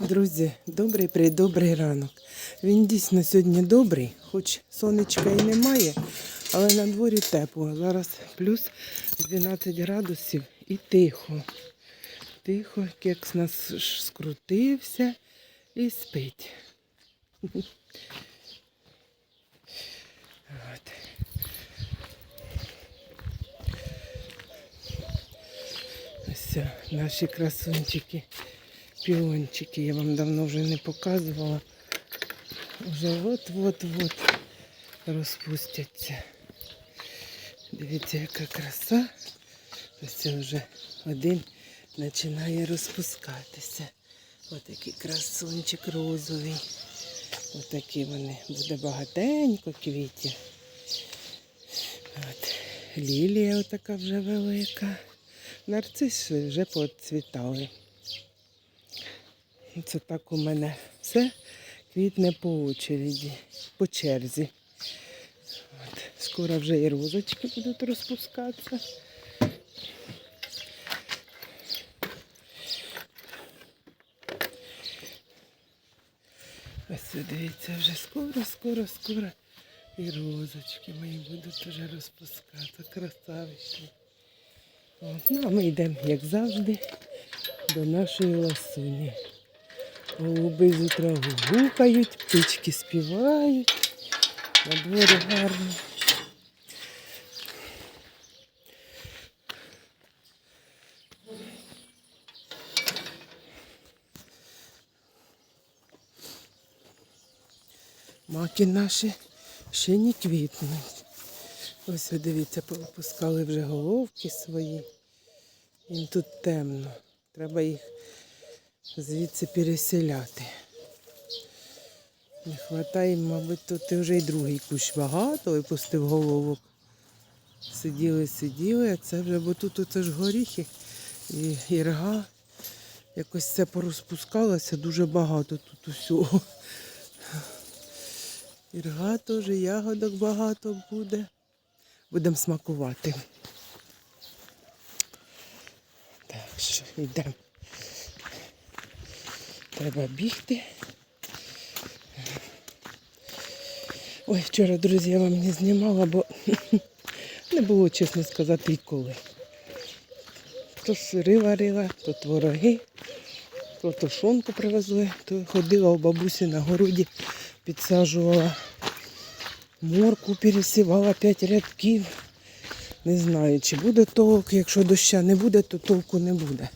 Друзі, добрий придобрий ранок. Він дійсно сьогодні добрий, хоч сонечка і немає, але на дворі тепло. Зараз плюс 12 градусів і тихо. Тихо, кекс нас скрутився і спить. От. Ось наші красунчики, піончики. Я вам давно вже не показувала. Вже от-от-от розпустяться. Дивіться, яка краса. Ось вже один починає розпускатися. Ось такий красунчик розовий. Ось такі вони. Буде багатенько квітів. От. Лілія така вже велика. Нарциси вже поцвітали. Це так у мене все квітне по очереді, по черзі. От. Скоро вже і розочки будуть розпускатися. Ось дивіться, вже скоро, скоро, скоро і розочки мої будуть вже розпускатися. Красавичні. От, ну, а ми йдемо, як завжди, до нашої ласуні. Голуби з утра гукають, птички співають. На дворі гарно. Маки наші ще не квітнуть. Ось ви дивіться, повипускали вже головки свої. Їм тут темно. Треба їх звідси переселяти. Не вистачає, мабуть, тут і вже й другий кущ багато випустив головок. Сиділи, сиділи, а це вже, бо тут оце ж горіхи і ірга. Якось це порозпускалося дуже багато тут усього. Ірга теж, ягодок багато буде. Будемо смакувати. Так що йдемо. Треба бігти. Ой, вчора, друзі, я вам не знімала, бо не було, чесно сказати, і коли. То сири варила, то твороги, то тушонку привезли, то ходила у бабусі на городі, підсаджувала морку, пересівала п'ять рядків. Не знаю, чи буде толк. Якщо доща не буде, то толку не буде.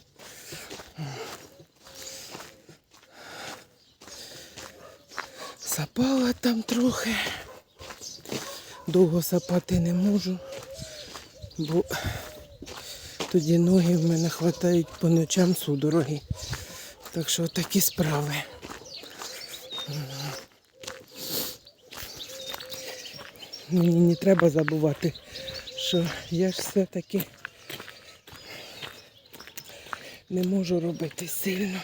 Сапала там трохи. Довго сапати не можу, бо тоді ноги в мене хватають по ночам судороги. Так що такі справи. Мені не треба забувати, що я ж все-таки не можу робити сильно.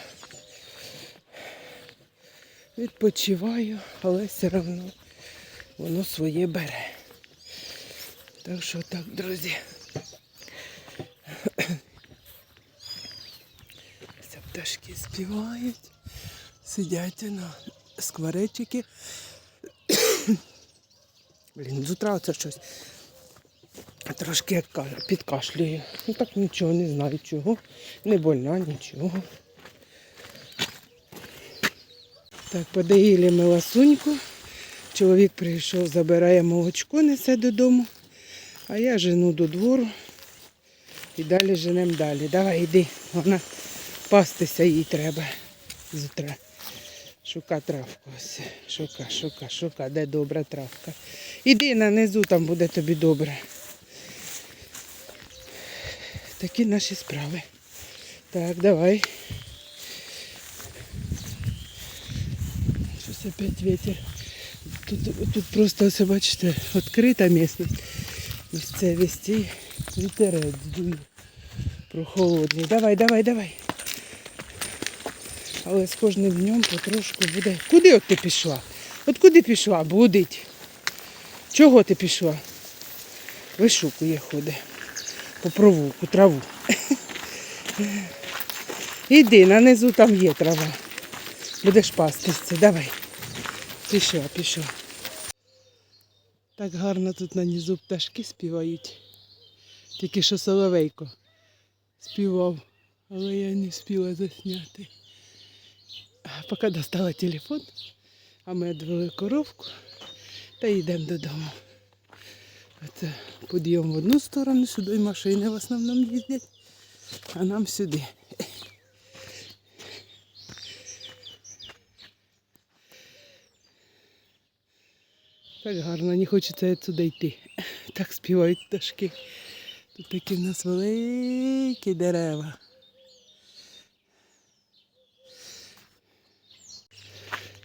Відпочиваю, але все одно воно своє бере. Так що так, друзі. Ці пташки співають, сидять на скворечики. Блін, з утра це щось трошки підкашлює. Ну так нічого, не знаю чого. Не больна, нічого. Так, подоїли ми ласуньку. Чоловік прийшов, забирає молочко, несе додому, а я жену до двору і далі женемо далі. Давай йди, вона пастися їй треба з утра. Шука травку ось. Шука, шука, шука, де добра травка. Іди нанизу, там буде тобі добре. Такі наші справи. Так, давай. Щось опять ветер. Тут, тут просто ось, бачите, відкрита місцевість. Місцевість і вітерець дує. Прохолодний. Давай, давай, давай. Але з кожним днем потрошку буде. Куди от ти пішла? От куди пішла? Будить. Чого ти пішла? Вишукує ходить. По провулку, траву. Іди, нанизу там є трава. Будеш пастися. Давай. Пішла, пішла. Так гарно тут на низу пташки співають. Тільки що соловейко співав, але я не встигла засняти. А Поки достала телефон, а ми відвели коровку та йдемо додому. Оце підйом в одну сторону, сюди машини в основному їздять, а нам сюди. Так гарно, не хочеться туди йти. Так співають пташки. Тут такі в нас великі дерева.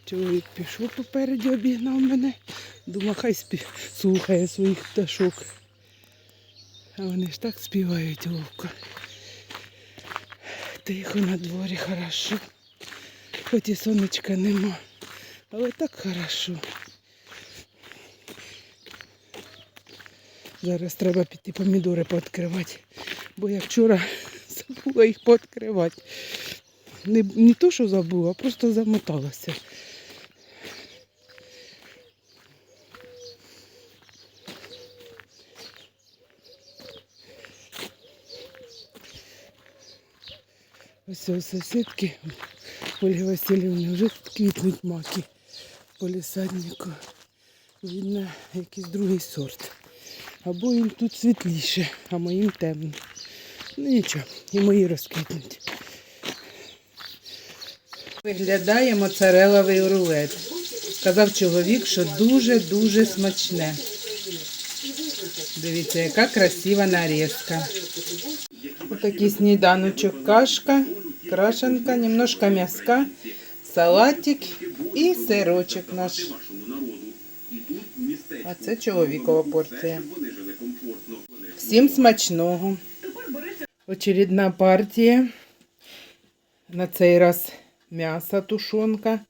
Чоловік пішов попереді, обігнав мене. Думав, хай спі... слухає своїх пташок. А вони ж так співають вовка. Тихо на дворі хорошо. Хоч і сонечка нема. Але так хорошо. Зараз треба піти помідори пооткривати. Бо я вчора забула їх пооткривати. Не, не то, що забула, а просто замоталася. Ось у сусідки Ольги Васильівни вже квітнуть маки по лісаднику. Видно, якийсь другий сорт. Або їм тут світліше, а моїм темно. Ну нічого, і мої розквітнуть. Виглядає моцареловий рулет. Сказав чоловік, що дуже-дуже смачне. Дивіться, яка красива нарізка. Отакий сніданочок, кашка, крашенка, немножко м'яска, салатик і сирочок наш. А це чоловікова порція. Всім смачного. Очередна партія. На цей раз м'ясо тушонка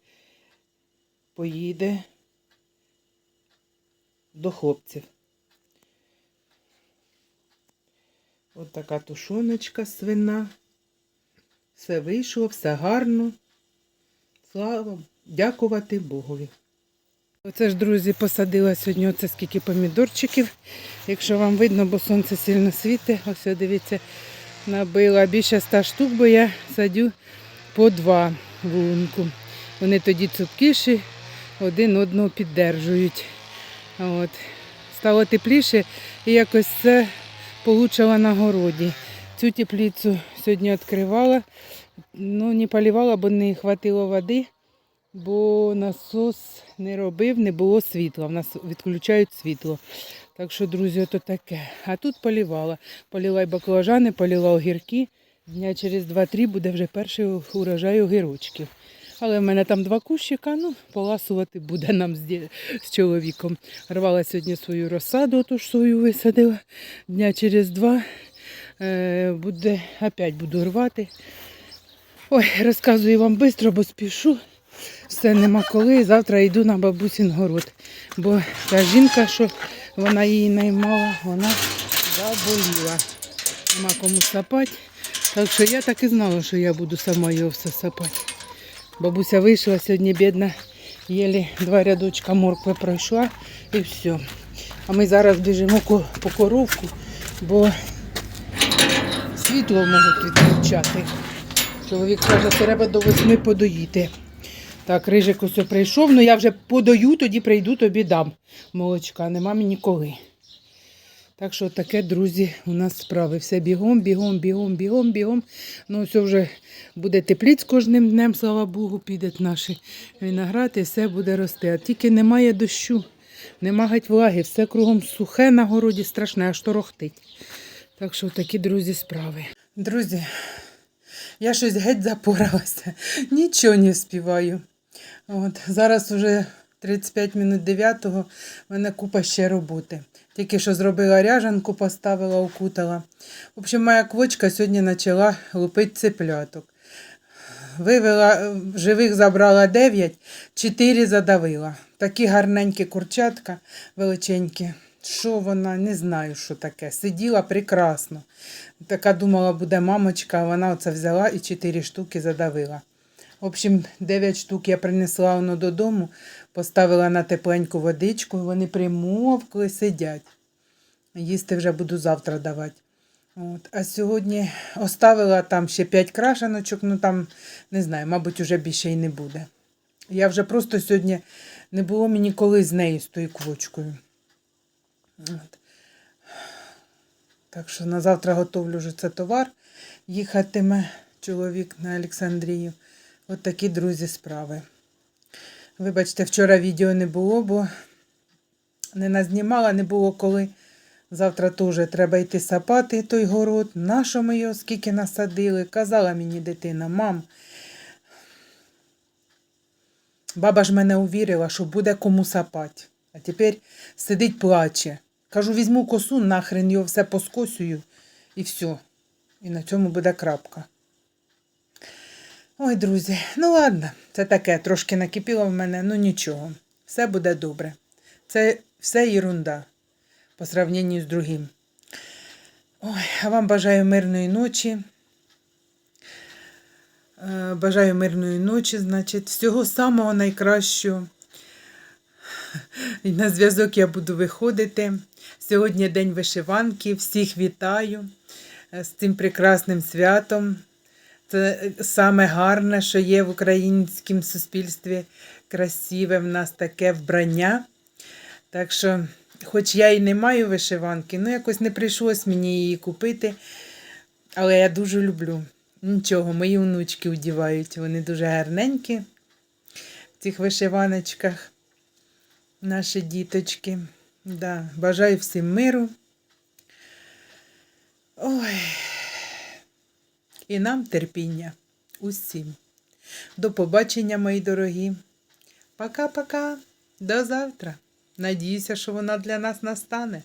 поїде до хлопців. Ось така тушоночка свина. Все вийшло, все гарно. Слава, дякувати Богові. Оце ж, друзі, посадила сьогодні оце скільки помідорчиків. Якщо вам видно, бо сонце сильно світить. Ось дивіться, набила більше ста штук, бо я садю по два в лунку. Вони тоді цупкіші, один одного піддержують. От. Стало тепліше і якось це получила на городі. Цю теплицю сьогодні відкривала, ну не полівала, бо не хватило води, бо насос не робив, не було світла. В нас відключають світло. Так що, друзі, то таке. А тут полівала. Поліла й баклажани, поліла огірки. Дня через 2-3 буде вже перший урожай огірочків. Але в мене там два кущика, ну, поласувати буде нам з, з чоловіком. Рвала сьогодні свою розсаду, ту ж свою висадила. Дня через два е, буде, опять буду рвати. Ой, розказую вам швидко, бо спішу. Все нема коли. Завтра йду на бабусін город. Бо та жінка, що вона її наймала, вона заболіла. Нема кому сапати. Так що я так і знала, що я буду сама його все сапати. Бабуся вийшла сьогодні, бідна, єлі два рядочка моркви пройшла і все. А ми зараз біжимо по коровку, бо світло можуть відключати. Чоловік каже, треба до восьми подоїти. Так, рижик ось прийшов, ну я вже подаю, тоді прийду, тобі дам молочка. Нема мені коли. Так що таке, друзі, у нас справи. Все бігом, бігом, бігом, бігом, бігом. Ну, все вже буде тепліць кожним днем, слава Богу, підуть наші виноград і все буде рости. А тільки немає дощу, нема геть влаги, все кругом сухе на городі, страшне, аж торохтить. Так що такі, друзі, справи. Друзі, я щось геть запоралася, нічого не співаю. От, зараз вже 35 минут 9-го, в мене купа ще роботи. Тільки що зробила ряжанку, поставила, укутала. В общем, моя квочка сьогодні почала лупити цепляток. Вивела, живих забрала 9, 4 задавила. Такі гарненькі курчатка величенькі. Що вона, не знаю, що таке. Сиділа прекрасно. Така думала, буде мамочка, а вона оце взяла і 4 штуки задавила. В общем, 9 штук я принесла воно додому, поставила на тепленьку водичку, і вони примовкли, сидять. Їсти вже буду завтра давати. От. А сьогодні оставила там ще 5 крашеночок, ну там, не знаю, мабуть, уже більше й не буде. Я вже просто сьогодні не було мені коли з нею, з тою квочкою. От. Так що на завтра готовлю вже це товар. Їхатиме чоловік на Олександрію. От такі, друзі, справи. Вибачте, вчора відео не було, бо не назнімала, не було коли. Завтра теж треба йти сапати той город. Нащо ми його скільки насадили? Казала мені дитина, мам. Баба ж мене увірила, що буде кому сапати. А тепер сидить плаче. Кажу, візьму косу, нахрен його все поскосюю і все. І на цьому буде крапка. Ой, друзі, ну ладно, це таке, трошки накипіло в мене, ну нічого. Все буде добре. Це все ерунда по сравненню з другим. Ой, а вам бажаю мирної ночі. Е, Бажаю мирної ночі, значить, всього самого найкращого. На зв'язок я буду виходити. Сьогодні день вишиванки. Всіх вітаю е, з цим прекрасним святом. Це саме гарне, що є в українському суспільстві. Красиве в нас таке вбрання. Так що, хоч я і не маю вишиванки, ну якось не прийшлось мені її купити. Але я дуже люблю. Нічого, мої внучки вдівають. Вони дуже гарненькі в цих вишиваночках. Наші діточки. Да. Бажаю всім миру. Ой. І нам терпіння. Усім. До побачення, мої дорогі. Пока-пока. До завтра. Надіюся, що вона для нас настане.